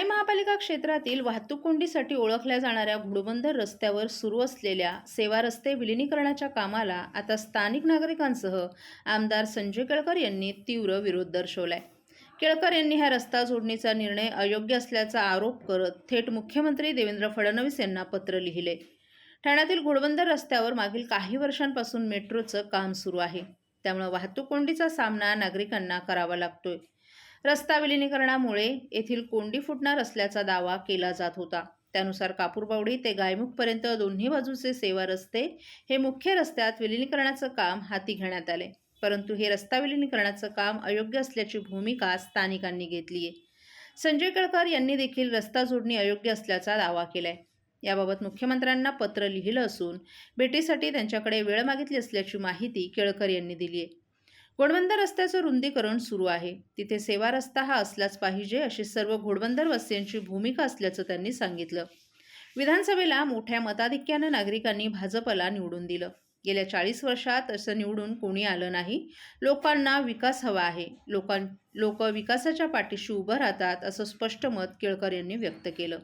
ठाणे महापालिका क्षेत्रातील वाहतूक कोंडीसाठी ओळखल्या जाणाऱ्या घोडबंदर रस्त्यावर सुरू असलेल्या सेवा रस्ते विलिनीकरणाच्या कामाला आता स्थानिक नागरिकांसह आमदार संजय केळकर यांनी तीव्र विरोध दर्शवलाय. केळकर यांनी हा रस्ता जोडणीचा निर्णय अयोग्य असल्याचा आरोप करत थेट मुख्यमंत्री देवेंद्र फडणवीस यांना पत्र लिहिले. ठाण्यातील घोडबंदर रस्त्यावर मागील काही वर्षांपासून मेट्रोचं काम सुरू आहे. त्यामुळे वाहतूक कोंडीचा सामना नागरिकांना करावा लागतोय. रस्ता विलिनीकरणामुळे येथील कोंडी फुटणार असल्याचा दावा केला जात होता. त्यानुसार कापूरबावडी ते गायमुखपर्यंत दोन्ही बाजूचे सेवा रस्ते हे मुख्य रस्त्यात विलिनीकरणाचं काम हाती घेण्यात आले. परंतु हे रस्ता विलिनीकरणाचं काम अयोग्य असल्याची भूमिका स्थानिकांनी घेतली आहे संजय केळकर यांनी देखील रस्ता जोडणी अयोग्य असल्याचा दावा केलाय. याबाबत मुख्यमंत्र्यांना पत्र लिहिलं असून भेटीसाठी त्यांच्याकडे वेळ मागितली असल्याची माहिती केळकर यांनी दिली आहे घोडबंदर रस्त्याचं रुंदीकरण सुरू आहे. तिथे सेवा रस्ता हा असलाच पाहिजे अशी सर्व घोडबंदर वस्त्यांची भूमिका असल्याचं त्यांनी सांगितलं. विधानसभेला मोठ्या मताधिक्यानं नागरिकांनी भाजपला निवडून दिलं. गेल्या चाळीस वर्षात असं निवडून कोणी आलं नाही. लोकांना विकास हवा आहे. लोकां लोक विकासाच्या पाठीशी उभं राहतात असं स्पष्ट मत केळकर यांनी व्यक्त केलं.